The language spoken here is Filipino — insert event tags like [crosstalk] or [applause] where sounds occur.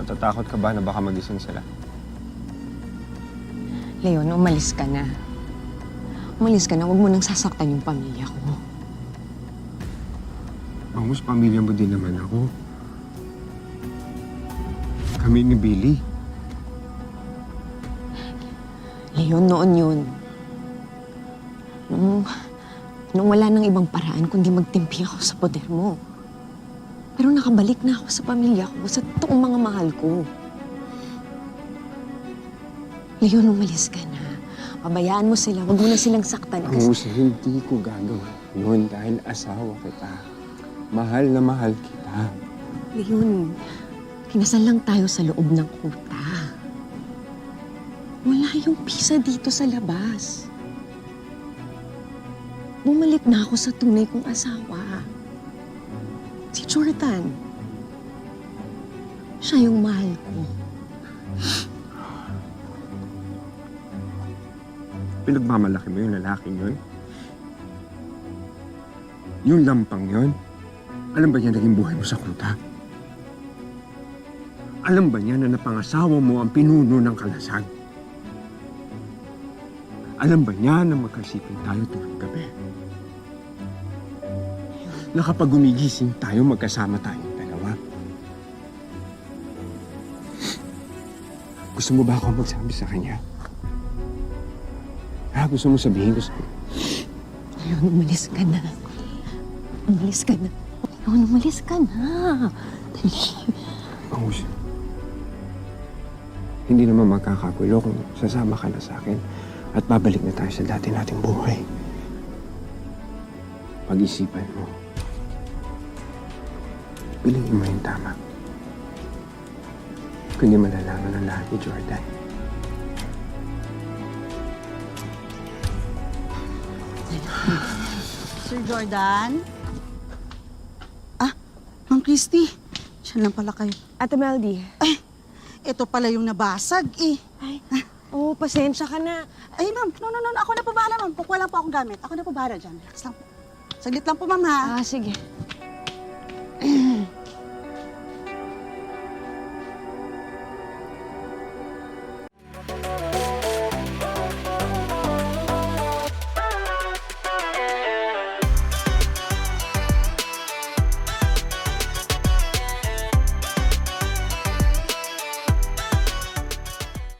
Natatakot ka ba na baka magising sila? Leon, umalis ka na. Umalis ka na, huwag mo nang sasaktan yung pamilya ko. Bangus, pamilya mo din naman ako. Kami ni Billy. Leon, noon yun. Nung, nung wala nang ibang paraan kundi magtimpi ako sa poder mo. Pero nakabalik na ako sa pamilya ko, sa totoong mga mahal ko. Leon, umalis ka na. Pabayaan mo sila, wag mo na silang saktan. Kasi Bangus, hindi ko gagawin yun dahil asawa kita. Mahal na mahal kita. Leon, kinasal lang tayo sa loob ng kuta. Wala yung pisa dito sa labas. Bumalik na ako sa tunay kong asawa. Si Jordan. Siya yung mahal ko. Pinagmamalaki mo yung lalaking yun? Yung lampang yun? Alam ba niya naging buhay mo sa kuta? Alam ba niya na napangasawa mo ang pinuno ng kalasag? Alam ba niya na magkasipin tayo tuwing gabi? Na kapag gumigising tayo, magkasama tayong dalawa? Gusto mo ba ako magsabi sa kanya? Ha? Gusto mo sabihin ko sa... Leon, umalis ka na. Umalis ka na. Leon, umalis ka na. Dali. Bangus. Hindi naman magkakagulo kung sasama ka na sa akin at babalik na tayo sa dati nating buhay. Pag-isipan mo. Piliin mo yung tama. Kundi malalaman ang lahat ni Jordan. [sighs] Sir Jordan? Ah, Ma'am Christy. Siya lang pala kayo. Ate Meldy. Ay, ito pala yung nabasag eh. Ay, oh, pasensya ka na. Ay, ma'am. No, no, no. Ako na po bahala, ma'am. Wala po akong gamit, ako na po bahala dyan. Relax lang po. Saglit lang po, ma'am, ha? Ah, sige.